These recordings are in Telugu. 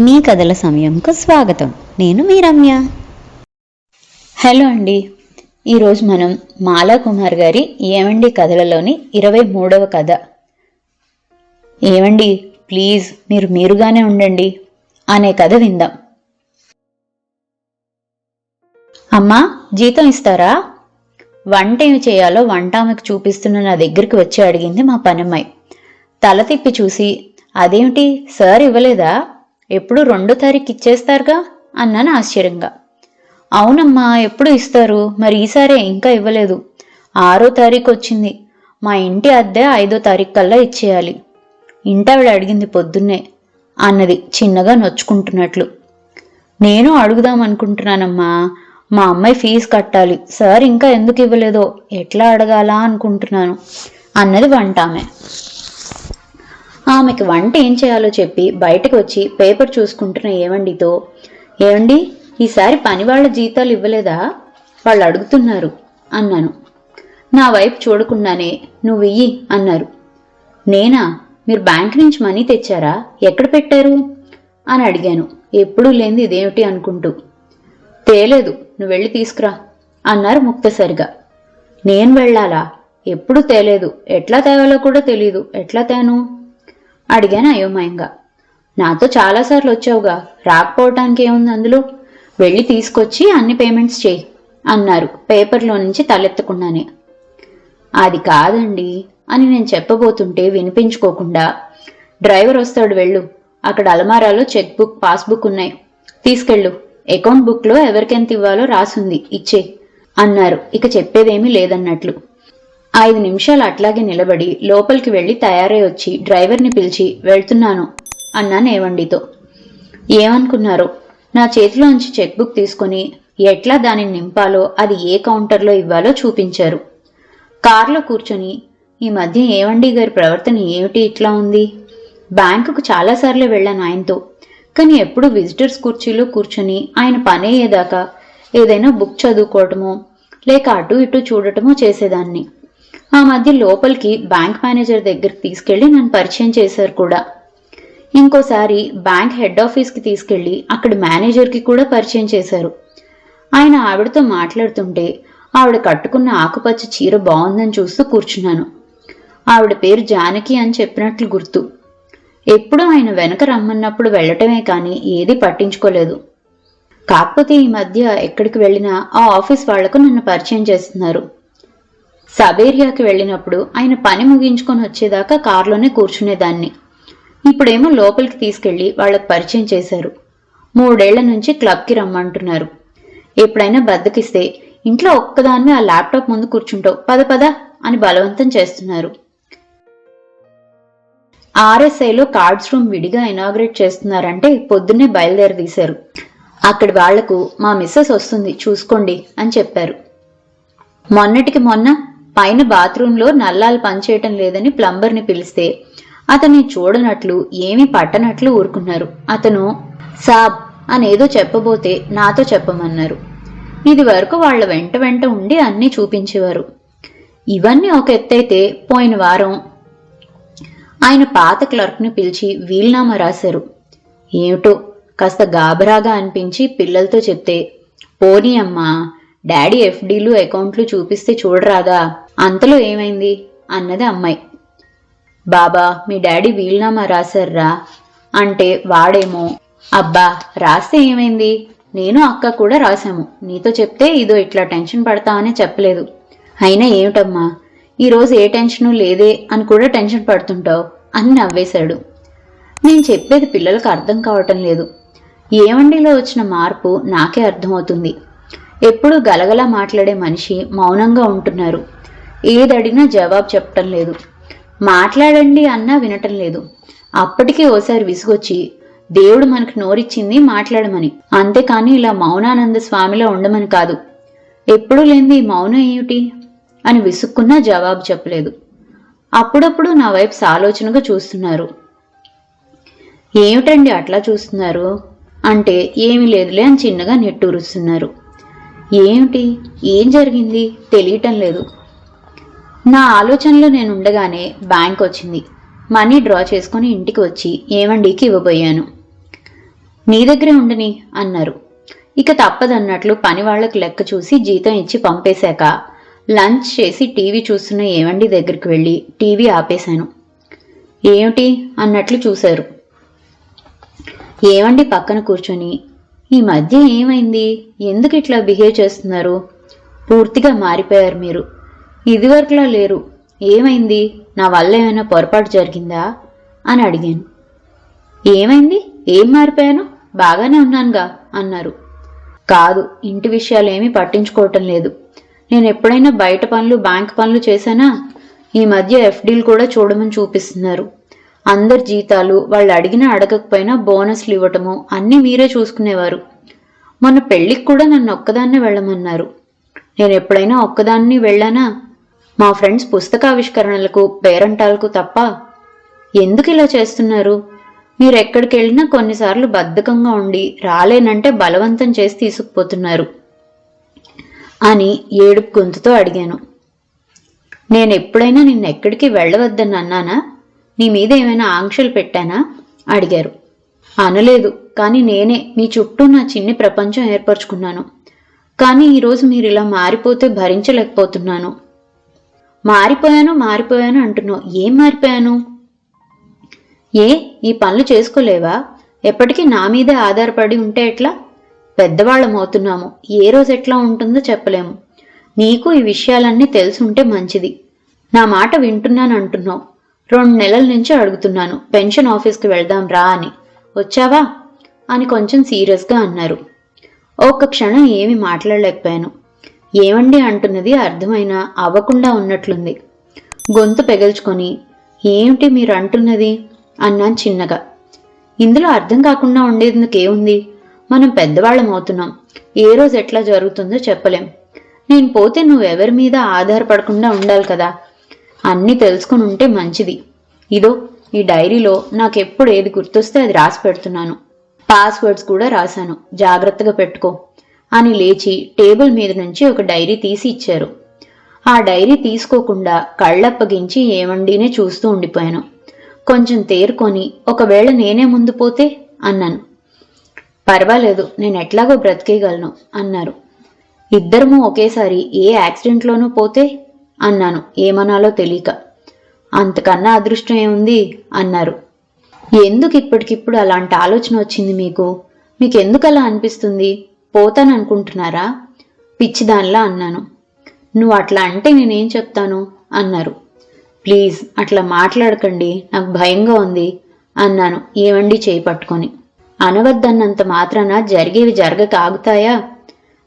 మీ కథల సమయంకు స్వాగతం. నేను మీ రమ్య హలో అండి. ఈరోజు మనం మాలా కుమార్ గారి ఏమండి కథలలోని ఇరవై మూడవ కథ. ఏమండి ప్లీజ్ మీరు మీరుగానే ఉండండి అనే కథ విందాం. అమ్మా జీతం ఇస్తారా? వంట ఏమి చేయాలో వంట ఆమెకు చూపిస్తున్న నా దగ్గరికి వచ్చి అడిగింది మా పనమ్మాయి. తల తిప్పి చూసి అదేమిటి సార్ ఇవ్వలేదా? ఎప్పుడు రెండో తారీఖు ఇచ్చేస్తారుగా అన్నాను ఆశ్చర్యంగా. అవునమ్మా ఎప్పుడు ఇస్తారు? మరి ఈసారే ఇంకా ఇవ్వలేదు. ఆరో తారీఖు వచ్చింది మా ఇంటి అద్దె ఐదో తారీఖు కల్లా ఇచ్చేయాలి. ఇంటావిడ అడిగింది పొద్దున్నే. అన్నది చిన్నగా నొచ్చుకుంటున్నట్లు. నేను అడుగుదాం అనుకుంటున్నానమ్మా మా అమ్మాయి ఫీజు కట్టాలి. సార్ ఇంకా ఎందుకు ఇవ్వలేదో ఎట్లా అడగాలా అనుకుంటున్నాను. అన్నది వంటామే. ఆమెకి వంట ఏం చేయాలో చెప్పి బయటకు వచ్చి పేపర్ చూసుకుంటున్న ఏవండితో ఏవండి ఈసారి పని వాళ్ళ జీతాలు ఇవ్వలేదా? వాళ్ళు అడుగుతున్నారు. అన్నాను. నా వైపు చూడకుండానే నువ్వు ఇయ్యి అన్నారు. నేనా? మీరు బ్యాంక్ నుంచి మనీ తెచ్చారా? ఎక్కడ పెట్టారు? అని అడిగాను. ఎప్పుడూ లేనిది ఇదేమిటి? అనుకుంటూ. తేలేదు నువ్వు వెళ్ళి తీసుకురా అన్నారు ముక్తసరిగా. నేను వెళ్ళాలా? ఎప్పుడు తేలేదు. ఎట్లా తేవాలో కూడా తెలీదు. ఎట్లా తేను? అడిగాను అయోమయంగా. నాతో చాలాసార్లు వచ్చావుగా రాకపోవటానికి ఏముంది అందులో? వెళ్ళి తీసుకొచ్చి అన్ని పేమెంట్స్ చేయి అన్నారు పేపర్లో నుంచి తలెత్తకుండానే. అది కాదండి అని నేను చెప్పబోతుంటే వినిపించుకోకుండా డ్రైవర్ వస్తాడు వెళ్ళు అక్కడ అలమారాలో చెక్ బుక్ పాస్బుక్ ఉన్నాయి తీసుకెళ్ళు అకౌంట్ బుక్లో ఎవరికెంత ఇవ్వాలో రాసుంది ఇచ్చే అన్నారు. ఇక చెప్పేదేమీ లేదన్నట్లు. ఐదు నిమిషాలు అట్లాగే నిలబడి లోపలికి వెళ్ళి తయారై వచ్చి డ్రైవర్ని పిలిచి వెళ్తున్నాను అన్నాను ఏవండితో ఏమనుకున్నారు? నా చేతిలోంచి చెక్ బుక్ తీసుకుని ఎట్లా దానిని నింపాలో అది ఏ కౌంటర్లో ఇవ్వాలో చూపించారు. కారులో కూర్చొని ఈ మధ్య ఏవండి గారి ప్రవర్తన ఏమిటి ఇట్లా ఉంది? బ్యాంకుకు చాలాసార్లు వెళ్ళాను ఆయనతో. కానీ ఎప్పుడు విజిటర్స్ కుర్చీలో కూర్చొని ఆయన పనయ్యేదాకా ఏదైనా బుక్ చదువుకోవటమో లేక అటు ఇటు చూడటమో చేసేదాన్ని. ఆ మధ్య లోపలికి బ్యాంక్ మేనేజర్ దగ్గరికి తీసుకెళ్ళి నన్ను పరిచయం చేశారు కూడా. ఇంకోసారి బ్యాంక్ హెడ్ ఆఫీస్కి తీసుకెళ్ళి అక్కడ మేనేజర్కి కూడా పరిచయం చేశారు. ఆయన ఆవిడతో మాట్లాడుతుంటే ఆవిడ కట్టుకున్న ఆకుపచ్చ చీర బాగుందని చూస్తూ కూర్చున్నాను. ఆవిడ పేరు జానకి అని చెప్పినట్లు గుర్తు. ఎప్పుడూ ఆయన వెనక రమ్మన్నప్పుడు వెళ్ళటమే కానీ ఏదీ పట్టించుకోలేదు. కాకపోతే ఈ మధ్య ఎక్కడికి వెళ్ళినా ఆ ఆఫీస్ వాళ్ళకు నన్ను పరిచయం చేస్తున్నారు. సబేరియాకి వెళ్ళినప్పుడు ఆయన పని ముగించుకొని వచ్చేదాకా కారులోనే కూర్చునేదాన్ని. ఇప్పుడేమో లోపలికి తీసుకెళ్ళి వాళ్ళకి పరిచయం చేశారు. మూడేళ్ళ నుంచి క్లబ్కి రమ్మంటున్నారు. ఎప్పుడైనా బద్దకిస్తే ఇంట్లో ఒక్కదాన్ని ఆ ల్యాప్టాప్ ముందు కూర్చుంటావు పద పద అని బలవంతం చేస్తున్నారు. ఆర్ఎస్ఐలో కార్డ్స్ రూమ్ విడిగా ఇనాగ్రేట్ చేస్తున్నారంటే పొద్దున్నే బయలుదేరదీశారు. అక్కడి వాళ్ళకు మా మిస్సెస్ వస్తుంది చూసుకోండి అని చెప్పారు. మొన్నటికి మొన్న పైన బాత్రూంలో నల్లాలు పనిచేయటం లేదని ప్లంబర్ని పిలిస్తే అతన్ని చూడనట్లు ఏమీ పట్టనట్లు ఊరుకున్నారు. అతను సాబ్ అనేదో చెప్పబోతే నాతో చెప్పమన్నారు. ఇది వరకు వాళ్ళ వెంట వెంట ఉండి అన్నీ చూపించేవారు. ఇవన్నీ ఒక ఎత్తైతే పోయిన వారం ఆయన పాత క్లర్క్ని పిలిచి వీల్నామా రాశారు. ఏమిటో కాస్త గాబరాగా అనిపించి పిల్లలతో చెప్తే పోనీ అమ్మా డాడీ ఎఫ్డీలు అకౌంట్లు చూపిస్తే చూడరాదా? అంతలో ఏమైంది? అన్నది అమ్మాయి. బాబా మీ డాడీ వీలునామా రాశారా? అంటే వాడేమో. అబ్బా రాస్తే ఏమైంది? నేను అక్క కూడా రాశాము. నీతో చెప్తే ఇదో ఇట్లా టెన్షన్ పడతా చెప్పలేదు. అయినా ఏమిటమ్మా? ఈరోజు ఏ టెన్షను లేదే అని కూడా టెన్షన్ పడుతుంటావు అని నవ్వేశాడు. నేను చెప్పేది పిల్లలకు అర్థం కావటం లేదు. ఏమండిలో వచ్చిన మార్పు నాకే అర్థమవుతుంది. ఎప్పుడూ గలగలా మాట్లాడే మనిషి మౌనంగా ఉంటున్నారు. ఏదడిగినా జవాబు చెప్పటం లేదు. మాట్లాడండి అన్నా వినటం లేదు. అప్పటికే ఓసారి విసుగొచ్చి దేవుడు మనకు నోరిచ్చింది మాట్లాడమని. అంతేకాని ఇలా మౌనానంద స్వామిలో ఉండమని కాదు. ఎప్పుడూ లేనిది మౌనం ఏమిటి? అని విసుక్కున్నా జవాబు చెప్పలేదు. అప్పుడప్పుడు నా వైపు సాలోచనగా చూస్తున్నారు. ఏమిటండి అట్లా చూస్తున్నారు? అంటే ఏమీ లేదులే అని చిన్నగా నెట్టూరుస్తున్నారు. ఏమిటి? ఏం జరిగింది? తెలియటం లేదు. నా ఆలోచనలో నేను ఉండగానే బ్యాంక్ వచ్చింది. మనీ డ్రా చేసుకుని ఇంటికి వచ్చి ఏమండికి ఇవ్వబోయాను. నీ దగ్గరే ఉండని అన్నారు. ఇక తప్పదన్నట్లు పని వాళ్ళకు లెక్క చూసి జీతం ఇచ్చి పంపేశాక లంచ్ చేసి టీవీ చూస్తున్న ఏవండి దగ్గరికి వెళ్ళి టీవీ ఆపేశాను. ఏమిటి అన్నట్లు చూశారు. ఏవండి పక్కన కూర్చొని ఈ మధ్య ఏమైంది? ఎందుకు ఇట్లా బిహేవ్ చేస్తున్నారు? పూర్తిగా మారిపోయారు మీరు. ఇదివరకులా లేరు. ఏమైంది? నా వల్ల ఏమైనా పొరపాటు జరిగిందా? అని అడిగాను. ఏమైంది? ఏం మారిపోయాను? బాగానే ఉన్నానుగా అన్నారు. కాదు ఇంటి విషయాలు ఏమీ పట్టించుకోవటం లేదు. నేను ఎప్పుడైనా బయట పనులు బ్యాంక్ పనులు చేశానా? ఈ మధ్య ఎఫ్డీలు కూడా చూడమని చూపిస్తున్నారు. అందరి జీతాలు వాళ్ళు అడిగినా అడగకపోయినా బోనస్లు ఇవ్వటము అన్నీ మీరే చూసుకునేవారు. మొన్న పెళ్ళికి కూడా నన్ను ఒక్కదాన్నే వెళ్ళమన్నారు. నేను ఎప్పుడైనా ఒక్కదాన్ని వెళ్ళానా? మా ఫ్రెండ్స్ పుస్తకావిష్కరణలకు పేరంటాలకు తప్ప ఎందుకు ఇలా చేస్తున్నారు? మీరు ఎక్కడికి వెళ్ళినా కొన్నిసార్లు బద్ధకంగా ఉండి రాలేనంటే బలవంతం చేసి తీసుకుపోతున్నారు అని ఏడుపు గొంతుతో అడిగాను. నేను ఎప్పుడైనా నిన్ను ఎక్కడికి వెళ్ళవద్దని అన్నానా? నీ మీద ఏమైనా ఆంక్షలు పెట్టానా? అడిగారు. అనలేదు కానీ నేనే మీ చుట్టూ నా చిన్ని ప్రపంచం ఏర్పరచుకున్నాను. కానీ ఈరోజు మీరు ఇలా మారిపోతే భరించలేకపోతున్నాను. మారిపోయాను మారిపోయాను అంటున్నావు. ఏం మారిపోయాను? ఏ ఈ పనులు చేసుకోలేవా? ఎప్పటికీ నా మీదే ఆధారపడి ఉంటే ఎట్లా? పెద్దవాళ్ళం అవుతున్నాము. ఏ రోజు ఎట్లా ఉంటుందో చెప్పలేము. నీకు ఈ విషయాలన్నీ తెలుసుంటే మంచిది. నా మాట వింటున్నాను అంటున్నావు. రెండు నెలల నుంచి అడుగుతున్నాను. పెన్షన్ ఆఫీస్కి వెళ్దాం రా అని. వచ్చావా? అని కొంచెం సీరియస్గా అన్నారు. ఒక్క క్షణం ఏమీ మాట్లాడలేకపోయాను. ఏమండి అంటున్నది అర్థమైనా అవ్వకుండా ఉన్నట్లుంది. గొంతు పెగల్చుకొని ఏమిటి మీరు అంటున్నది? అన్నాను చిన్నగా. ఇందులో అర్థం కాకుండా ఉండేందుకేముంది మనం పెద్దవాళ్ళం అవుతున్నాం. ఏ రోజు ఎట్లా జరుగుతుందో చెప్పలేం. నేను పోతే నువ్వెవరి మీద ఆధారపడకుండా ఉండాలి కదా? అన్నీ తెలుసుకుని ఉంటే మంచిది. ఇదో ఈ డైరీలో నాకెప్పుడు ఏది గుర్తొస్తే అది రాసి పెడుతున్నాను. పాస్వర్డ్స్ కూడా రాశాను. జాగ్రత్తగా పెట్టుకో. అని లేచి టేబుల్ మీద నుంచి ఒక డైరీ తీసి ఇచ్చారు. ఆ డైరీ తీసుకోకుండా కళ్ళప్పగించి ఏమండినే చూస్తూ ఉండిపోయాను. కొంచెం తేరుకొని ఒకవేళ నేనే ముందు పోతే? అన్నాను. పర్వాలేదు నేను ఎట్లాగో బ్రతికేయగలను అన్నారు. ఇద్దరము ఒకేసారి ఏ యాక్సిడెంట్లోనూ పోతే? అన్నాను ఏమనాలో తెలియక. అంతకన్నా అదృష్టం ఏముంది? అన్నారు. ఎందుకు ఇప్పటికిప్పుడు అలాంటి ఆలోచన వచ్చింది మీకు? మీకు ఎందుకు అలా అనిపిస్తుంది? పోతాననుకుంటున్నారా? పిచ్చిదానిలా అన్నాను. నువ్వు అట్లా అంటే నేనేం చెప్తాను? అన్నారు. ప్లీజ్ అట్లా మాట్లాడకండి నాకు భయంగా ఉంది అన్నాను ఏమండి చేయి పట్టుకొని. అనవద్దన్నంత మాత్రాన జరిగేవి జరగక ఆగుతాయా?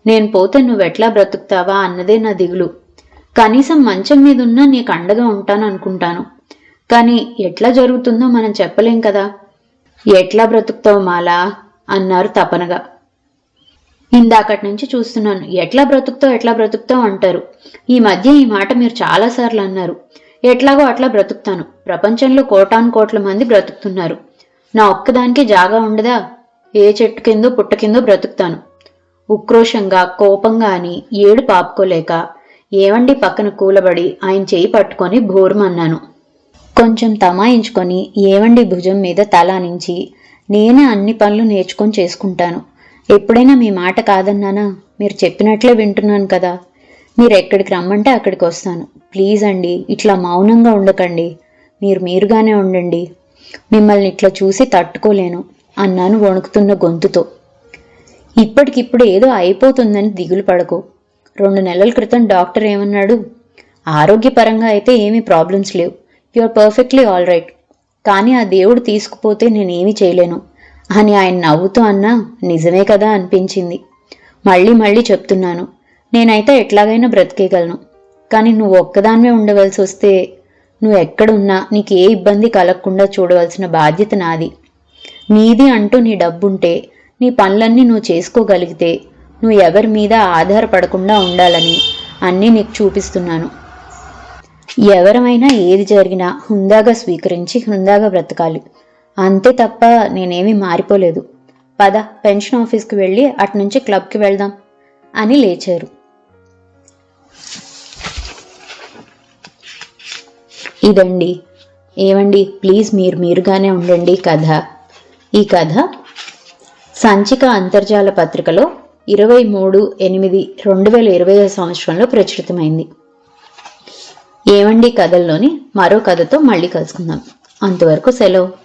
నేను పోతే నువ్వెట్లా బ్రతుకుతావా అన్నదే నా దిగులు. కనీసం మంచం మీద ఉన్నా నీకు అండగా ఉంటాను అనుకుంటాను కానీ ఎట్లా జరుగుతుందో మనం చెప్పలేం కదా. ఎట్లా బ్రతుకుతావు మాలా? అన్నారు తపనగా. ఇందాకటి నుంచి చూస్తున్నాను. ఎట్లా బ్రతుకుతావు ఎట్లా బ్రతుకుతావు అంటారు. ఈ మధ్య ఈ మాట మీరు చాలాసార్లు అన్నారు. ఎట్లాగో అట్లా బ్రతుకుతాను. ప్రపంచంలో కోటాను కోట్ల మంది బ్రతుకుతున్నారు. నా ఒక్కదానికి జాగా ఉండదా? ఏ చెట్టు కిందో పుట్ట కిందో బ్రతుకుతాను. ఉక్రోషంగా కోపంగా అని ఏడు పాపుకోలేక ఏవండి పక్కన కూలబడి ఆయన చేయి పట్టుకొని భోరుమన్నాను కొంచెం తమాయించుకొని ఏవండి భుజం మీద తలానించి నేనే అన్ని పనులు నేర్చుకొని చేసుకుంటాను. ఎప్పుడైనా మీ మాట కాదన్నానా? మీరు చెప్పినట్లే వింటున్నాను కదా. మీరు ఎక్కడికి రమ్మంటే అక్కడికి వస్తాను. ప్లీజ్ అండి ఇట్లా మౌనంగా ఉండకండి. మీరు మీరుగానే ఉండండి. మిమ్మల్ని ఇట్లా చూసి తట్టుకోలేను అన్నాను వణుకుతున్న గొంతుతో. ఇప్పటికిప్పుడు ఏదో అయిపోతుందని దిగులు పడకు. రెండు నెలల క్రితం డాక్టర్ ఏమన్నాడు? ఆరోగ్యపరంగా అయితే ఏమీ ప్రాబ్లమ్స్ లేవు. You are perfectly all right. కానీ ఆ దేవుడు తీసుకుపోతే నేనేమీ చేయలేను. అని ఆయన నవ్వుతూ అన్నా నిజమే కదా అనిపించింది. మళ్ళీ మళ్ళీ చెప్తున్నాను. నేనైతే ఎట్లాగైనా బ్రతికేయగలను. కానీ నువ్వు ఒక్కదానివే ఉండవలసి వస్తే నువ్వు ఎక్కడున్నా నీకు ఏ ఇబ్బంది కలగకుండా చూడవలసిన బాధ్యత నాది. నీది అంటూ నీ డబ్బుంటే నీ పనులన్నీ నువ్వు చేసుకోగలిగితే నువ్వు ఎవరి మీద ఆధారపడకుండా ఉండాలని అన్నీ నీకు చూపిస్తున్నాను. ఎవరమైనా ఏది జరిగినా హుందాగా స్వీకరించి హుందాగా బ్రతకాలి. అంతే తప్ప నేనేమీ మారిపోలేదు. పద పెన్షన్ ఆఫీస్కి వెళ్ళి అటునుంచి క్లబ్కి వెళ్దాం అని లేచారు. ఇదండి. ఏమండి ప్లీజ్ మీరు మీరుగానే ఉండండి కథ. ఈ కథ సంచిక అంతర్జాల పత్రికలో ఇరవై మూడు ఎనిమిది రెండు వేల ఇరవై సంవత్సరంలో ప్రచురితమైంది. ఏమండి కథల్లోని మరో కథతో మళ్ళీ కలుసుకుందాం. అంతవరకు సెలవు.